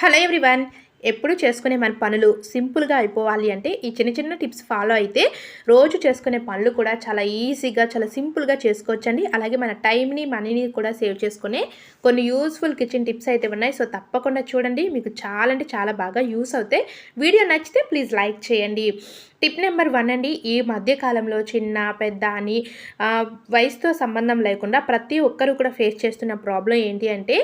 Hello everyone. ఎప్పుడు చేసుకునే మన పనులు సింపుల్గా అయిపోవాలి అంటే ఈ చిన్న చిన్న టిప్స్ ఫాలో అయితే రోజు చేసుకునే పనులు కూడా చాలా ఈజీగా చాలా సింపుల్గా చేసుకోవచ్చండి. అలాగే మన టైంని మనీని కూడా సేవ్ చేసుకునే కొన్ని యూస్ఫుల్ కిచెన్ టిప్స్ అయితే ఉన్నాయి. సో తప్పకుండా చూడండి. మీకు చాలా అంటే చాలా బాగా యూస్ అవుతాయి. వీడియో నచ్చితే ప్లీజ్ లైక్ చేయండి. టిప్ నెంబర్ వన్ అండి. ఈ మధ్యకాలంలో చిన్న పెద్ద అని వయసుతో సంబంధం లేకుండా ప్రతి ఒక్కరు కూడా ఫేస్ చేస్తున్న ప్రాబ్లం ఏంటి అంటే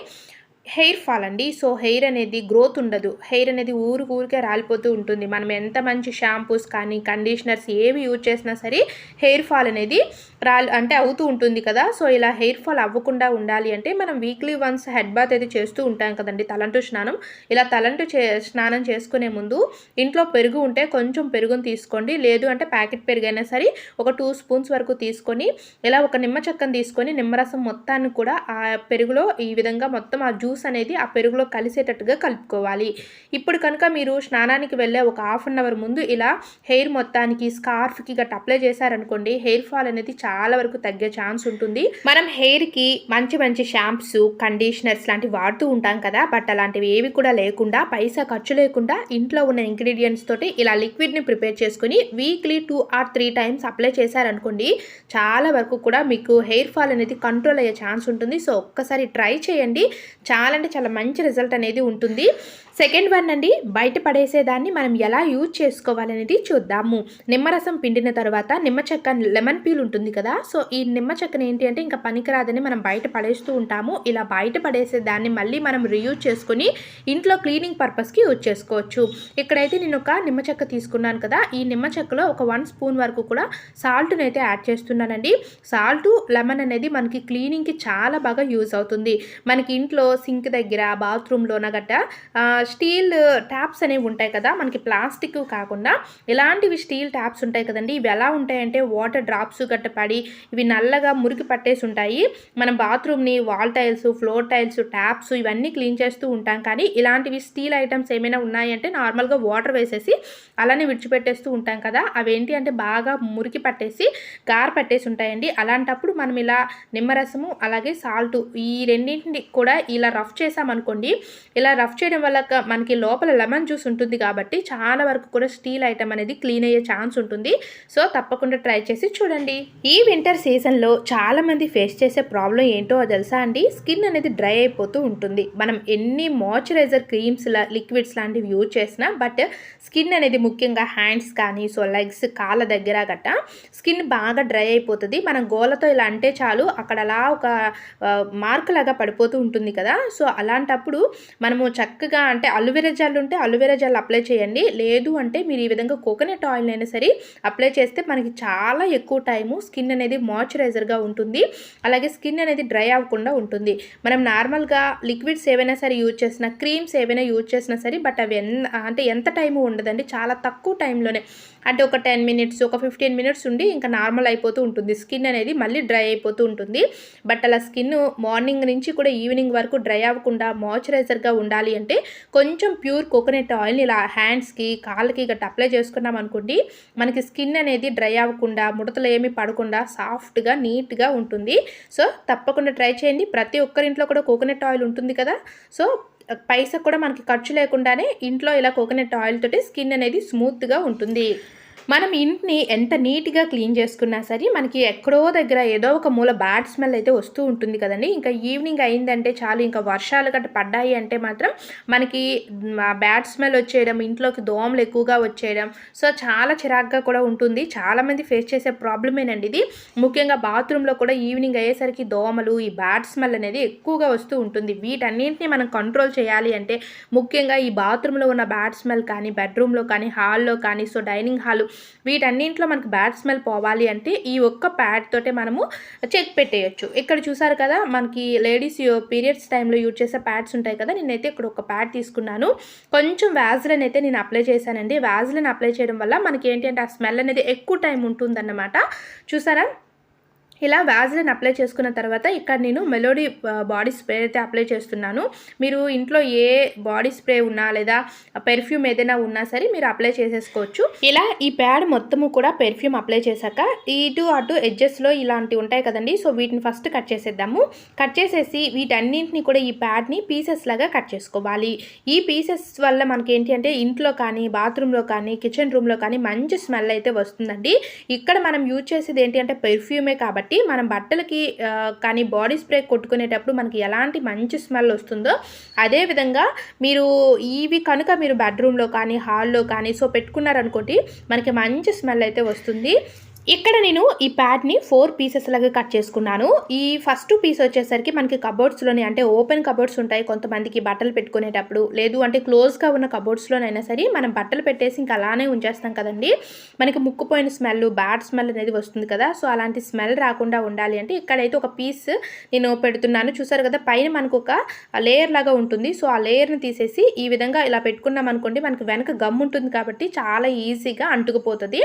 హెయిర్ ఫాల్ అండి సో హెయిర్ అనేది గ్రోత్ ఉండదు. హెయిర్ అనేది ఊరికి ఊరికే రాలిపోతూ ఉంటుంది. మనం ఎంత మంచి షాంపూస్ కానీ కండిషనర్స్ ఏవి యూజ్ చేసినా సరే హెయిర్ ఫాల్ అనేది రాల్ అంటే అవుతూ ఉంటుంది కదా. సో ఇలా హెయిర్ ఫాల్ అవ్వకుండా ఉండాలి అంటే మనం వీక్లీ వన్స్ హెడ్ బాత్ అయితే చేస్తూ ఉంటాం కదండి. తలంటు స్నానం. ఇలా తలంటు చే స్నానం చేసుకునే ముందు ఇంట్లో పెరుగు ఉంటే కొంచెం పెరుగును తీసుకోండి. లేదు అంటే ప్యాకెట్ పెరుగు అయినా సరే ఒక టూ స్పూన్స్ వరకు తీసుకొని ఇలా ఒక నిమ్మ చెక్కను తీసుకొని నిమ్మరసం మొత్తాన్ని కూడా ఆ పెరుగులో ఈ విధంగా మొత్తం ఆ జ్యూస్ అనేది ఆ పెరుగులో కలిసేటట్టుగా కలుపుకోవాలి. ఇప్పుడు కనుక మీరు స్నానానికి వెళ్ళే ఒక హాఫ్ అన్ అవర్ ముందు ఇలా హెయిర్ మొత్తానికి స్కార్ఫ్కి గట్ట అప్లై చేశారనుకోండి హెయిర్ ఫాల్ అనేది చాలా వరకు తగ్గే ఛాన్స్ ఉంటుంది. మనం హెయిర్కి మంచి మంచి షాంప్స్ కండిషనర్స్ లాంటివి వాడుతూ ఉంటాం కదా బట్ అలాంటివి ఏవి కూడా లేకుండా పైసా ఖర్చు లేకుండా ఇంట్లో ఉన్న ఇంగ్రీడియంట్స్ తోటి ఇలా లిక్విడ్ని ప్రిపేర్ చేసుకుని weekly two or three times apply చేశారనుకోండి చాలా వరకు కూడా మీకు హెయిర్ ఫాల్ అనేది కంట్రోల్ అయ్యే ఛాన్స్ ఉంటుంది. సో ఒక్కసారి ట్రై చేయండి. చాలా అంటే చాలా మంచి రిజల్ట్ అనేది ఉంటుంది. సెకండ్ వన్ అండి బయట పడేసేదాన్ని మనం ఎలా యూజ్ చేసుకోవాలనేది చూద్దాము. నిమ్మరసం పిండిన తర్వాత నిమ్మ చెక్క లెమన్ పీల్ ఉంటుంది కదా సో ఈ నిమ్మ చెక్కని ఏంటి అంటే ఇంకా పనికిరాదని మనం బయట పడేస్తూ ఉంటాము. ఇలా బయట పడేసేదాన్ని మళ్ళీ మనం రియూజ్ చేసుకొని ఇంట్లో క్లీనింగ్ పర్పస్కి యూజ్ చేసుకోవచ్చు. ఇక్కడైతే నేను ఒక నిమ్మ చెక్క తీసుకున్నాను కదా ఈ నిమ్మ చెక్కలో ఒక వన్ స్పూన్ వరకు కూడా సాల్ట్ని అయితే యాడ్ చేస్తున్నానండి. సాల్ట్ లెమన్ అనేది మనకి క్లీనింగ్కి చాలా బాగా యూజ్ అవుతుంది. మనకి ఇంట్లో సింక్ దగ్గర బాత్రూంలోన గట్ట స్టీల్ ట్యాప్స్ అనేవి ఉంటాయి కదా మనకి ప్లాస్టిక్ కాకుండా ఇలాంటివి స్టీల్ ట్యాప్స్ ఉంటాయి కదండి. ఇవి ఎలా ఉంటాయంటే వాటర్ డ్రాప్స్ గట్ట పడి ఇవి నల్లగా మురికి పట్టేసి ఉంటాయి. మనం బాత్రూమ్ని wall tiles floor tiles taps ఇవన్నీ క్లీన్ చేస్తూ ఉంటాం. కానీ ఇలాంటివి స్టీల్ ఐటమ్స్ ఏమైనా ఉన్నాయంటే నార్మల్గా వాటర్ వేసేసి అలానే విడిచిపెట్టేస్తూ ఉంటాం కదా. అవేంటి అంటే బాగా మురికి పట్టేసి గార పట్టేసి ఉంటాయండి. అలాంటప్పుడు మనం ఇలా నిమ్మరసము అలాగే సాల్ట్ ఈ రెండింటిని కూడా ఇలా రఫ్ రఫ్ చేసామనుకోండి ఇలా రఫ్ చేయడం వల్ల మనకి లోపల లెమన్ జ్యూస్ ఉంటుంది కాబట్టి చాలా వరకు కూడా స్టీల్ ఐటమ్ అనేది క్లీన్ అయ్యే ఛాన్స్ ఉంటుంది. సో తప్పకుండా ట్రై చేసి చూడండి. ఈ వింటర్ సీజన్లో చాలా మంది ఫేస్ చేసే ప్రాబ్లం ఏంటో తెలుసా అండి? స్కిన్ అనేది డ్రై అయిపోతూ ఉంటుంది. మనం ఎన్ని మాయిశ్చరైజర్ క్రీమ్స్ లిక్విడ్స్ లాంటివి యూజ్ చేసినా బట్ స్కిన్ అనేది ముఖ్యంగా హ్యాండ్స్ కానీ సో లెగ్స్ కాళ్ళ దగ్గర గట్ట స్కిన్ బాగా డ్రై అయిపోతుంది. మనం గోలతో ఇలా అంటే చాలు అక్కడ అలా ఒక మార్క్ లాగా పడిపోతూ ఉంటుంది కదా. సో అలాంటప్పుడు మనము చక్కగా అంటే అలోవెరా జెల్ ఉంటే అలోవెరా జెల్ అప్లై చేయండి. లేదు అంటే మీరు ఈ విధంగా కోకోనట్ ఆయిల్ అయినా సరే అప్లై చేస్తే మనకి చాలా ఎక్కువ టైము స్కిన్ అనేది మాయిశ్చరైజర్గా ఉంటుంది. అలాగే స్కిన్ అనేది డ్రై అవ్వకుండా ఉంటుంది. మనం నార్మల్గా లిక్విడ్స్ ఏవైనా సరే యూజ్ చేసినా క్రీమ్స్ ఏవైనా యూజ్ చేసినా సరే బట్ అవి ఎన్ అంటే ఎంత టైము ఉండదండి. చాలా తక్కువ టైంలోనే అంటే ఒక టెన్ మినిట్స్ ఒక ఫిఫ్టీన్ మినిట్స్ ఉండి ఇంకా నార్మల్ అయిపోతూ ఉంటుంది. స్కిన్ అనేది మళ్ళీ డ్రై అయిపోతూ ఉంటుంది. బట్ అలా స్కిన్ మార్నింగ్ నుంచి కూడా ఈవినింగ్ వరకు డ్రై అవ్వకుండా మాయిశ్చరైజర్గా ఉండాలి అంటే కొంచెం ప్యూర్ కోకోనట్ ఆయిల్ని ఇలా హ్యాండ్స్కి కాళ్ళకి గట్ట అప్లై చేసుకున్నాం అనుకోండి మనకి స్కిన్ అనేది డ్రై అవ్వకుండా ముడతలు ఏమీ పడకుండా సాఫ్ట్గా నీట్గా ఉంటుంది. సో తప్పకుండా ట్రై చేయండి. ప్రతి ఒక్కరింట్లో కూడా కోకోనట్ ఆయిల్ ఉంటుంది కదా. సో పైసా కూడా మనకి ఖర్చు లేకుండానే ఇంట్లో ఇలా కోకోనట్ ఆయిల్ తోటి స్కిన్ అనేది స్మూత్గా ఉంటుంది. మనం ఇంటిని ఎంత నీట్గా క్లీన్ చేసుకున్నా సరే మనకి ఎక్కడో దగ్గర ఏదో ఒక మూల బ్యాడ్ స్మెల్ అయితే వస్తూ ఉంటుంది కదండి. ఇంకా ఈవినింగ్ అయిందంటే చాలు ఇంకా వర్షాలు గట్ట పడ్డాయి అంటే మాత్రం మనకి బ్యాడ్ స్మెల్ వచ్చేయడం ఇంట్లోకి దోమలు ఎక్కువగా వచ్చేయడం సో చాలా చిరాగ్గా కూడా ఉంటుంది. చాలామంది ఫేస్ చేసే ప్రాబ్లమేనండి ఇది. ముఖ్యంగా బాత్రూంలో కూడా ఈవినింగ్ అయ్యేసరికి దోమలు ఈ బ్యాడ్ స్మెల్ అనేది ఎక్కువగా వస్తూ ఉంటుంది. వీటన్నింటినీ మనం కంట్రోల్ చేయాలి అంటే ముఖ్యంగా ఈ బాత్రూంలో ఉన్న బ్యాడ్ స్మెల్ కానీ బెడ్రూమ్లో కానీ హాల్లో కానీ సో డైనింగ్ హాల్ వీటన్నింటిలో మనకి బ్యాడ్ స్మెల్ పోవాలి అంటే ఈ ఒక్క ప్యాడ్ తోటే మనము చెక్ పెట్టేయచ్చు. ఇక్కడ చూసారు కదా మనకి లేడీస్ పీరియడ్స్ టైంలో యూజ్ చేసే ప్యాడ్స్ ఉంటాయి కదా నేనైతే ఇక్కడ ఒక ప్యాడ్ తీసుకున్నాను. కొంచెం వ్యాజ్లైన్ అయితే నేను అప్లై చేశానండి. వ్యాజ్లైన్ అప్లై చేయడం వల్ల మనకి ఏంటి అంటే ఆ స్మెల్ అనేది ఎక్కువ టైం ఉంటుందన్నమాట. చూసారా? ఇలా వ్యాజ్లైన్ అప్లై చేసుకున్న తర్వాత ఇక్కడ నేను మెలోడీ బాడీ స్ప్రే అయితే అప్లై చేస్తున్నాను. మీరు ఇంట్లో ఏ బాడీ స్ప్రే ఉన్నా లేదా పెర్ఫ్యూమ్ ఏదైనా ఉన్నా సరే మీరు అప్లై చేసేసుకోవచ్చు. ఇలా ఈ ప్యాడ్ మొత్తము కూడా పెర్ఫ్యూమ్ అప్లై చేశాక ఇటు అటు ఎడ్జెస్లో ఇలాంటివి ఉంటాయి కదండి. సో వీటిని ఫస్ట్ కట్ చేసేద్దాము. కట్ చేసేసి వీటన్నింటిని కూడా ఈ ప్యాడ్ని పీసెస్ లాగా కట్ చేసుకోవాలి. ఈ పీసెస్ వల్ల మనకి ఏంటి అంటే ఇంట్లో కానీ బాత్రూంలో కానీ కిచెన్ రూమ్లో కానీ మంచి స్మెల్ అయితే వస్తుందండి. ఇక్కడ మనం యూజ్ చేసేది ఏంటి అంటే పెర్ఫ్యూమే కాబట్టి కాబట్టి మనం బట్టలకి కానీ బాడీ స్ప్రే కొట్టుకునేటప్పుడు మనకి ఎలాంటి మంచి స్మెల్ వస్తుందో అదేవిధంగా మీరు ఇవి కనుక మీరు బెడ్రూమ్లో కానీ హాల్లో కానీ సో పెట్టుకున్నారనుకోండి మనకి మంచి స్మెల్ అయితే వస్తుంది. ఇక్కడ నేను ఈ ప్యాడ్ని ఫోర్ పీసెస్ లాగా కట్ చేసుకున్నాను. ఈ ఫస్ట్ పీస్ వచ్చేసరికి మనకి కబోర్డ్స్లోనే అంటే ఓపెన్ కబోర్డ్స్ ఉంటాయి. కొంతమందికి బట్టలు పెట్టుకునేటప్పుడు లేదు అంటే క్లోజ్గా ఉన్న కబోర్డ్స్లోనైనా సరే మనం బట్టలు పెట్టేసి ఇంకా అలానే ఉంచేస్తాం కదండి. మనకి ముక్కుపోయిన స్మెల్ బ్యాడ్ స్మెల్ అనేది వస్తుంది కదా. సో అలాంటి స్మెల్ రాకుండా ఉండాలి అంటే ఇక్కడైతే ఒక పీస్ నేను పెడుతున్నాను. చూసారు కదా పైన మనకు ఒక లేయర్ లాగా ఉంటుంది. సో ఆ లేయర్ని తీసేసి ఈ విధంగా ఇలా పెట్టుకున్నాం అనుకోండి మనకి వెనక గమ్ ఉంటుంది కాబట్టి చాలా ఈజీగా అంటుకుపోతుంది.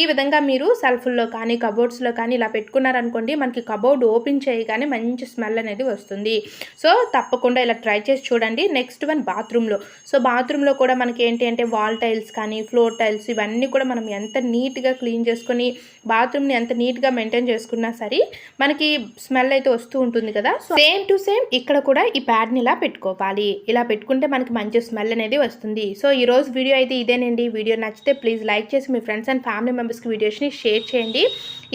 ఈ విధంగా మీరు షెల్ఫ్లో కానీ కబోర్డ్స్లో కానీ ఇలా పెట్టుకున్నారనుకోండి మనకి కబోర్డ్ ఓపెన్ చేయగానే మంచి స్మెల్ అనేది వస్తుంది. సో తప్పకుండా ఇలా ట్రై చేసి చూడండి. నెక్స్ట్ వన్ బాత్రూంలో సో బాత్రూంలో కూడా మనకి ఏంటి అంటే వాల్ టైల్స్ కానీ ఫ్లోర్ టైల్స్ ఇవన్నీ కూడా మనం ఎంత నీట్గా క్లీన్ చేసుకొని బాత్రూమ్ని ఎంత నీట్గా మెయింటైన్ చేసుకున్నా సరే మనకి స్మెల్ అయితే వస్తూ ఉంటుంది కదా. సో సేమ్ టు సేమ్ ఇక్కడ కూడా ఈ ప్యాడ్ని ఇలా పెట్టుకోవాలి. ఇలా పెట్టుకుంటే మనకి మంచి స్మెల్ అనేది వస్తుంది. సో ఈ రోజు వీడియో అయితే ఇదేనండి. వీడియో నచ్చితే ప్లీజ్ లైక్ చేసి మీ ఫ్రెండ్స్ అండ్ ఫ్యామిలీ మెంబర్స్కి వీడియోస్ని షేర్ చేయండి.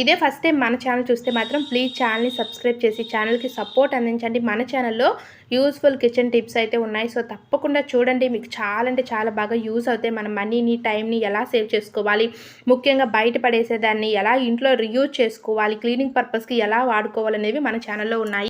ఇదే ఫస్ట్ టైం మన ఛానల్ చూస్తే మాత్రం ప్లీజ్ ఛానల్ని సబ్స్క్రైబ్ చేసి ఛానల్కి సపోర్ట్ అందించండి. మన ఛానల్లో యూస్ఫుల్ కిచెన్ టిప్స్ అయితే ఉన్నాయి. సో తప్పకుండా చూడండి. మీకు చాలా అంటే చాలా బాగా యూస్ అవుతాయి. మన మనీని టైంని ఎలా సేవ్ చేసుకోవాలి? ముఖ్యంగా బయట పడేసేదాన్ని ఎలా ఇంట్లో రియూజ్ చేసుకోవాలి? క్లీనింగ్ పర్పస్కి ఎలా వాడుకోవాలనేవి మన ఛానల్లో ఉన్నాయి.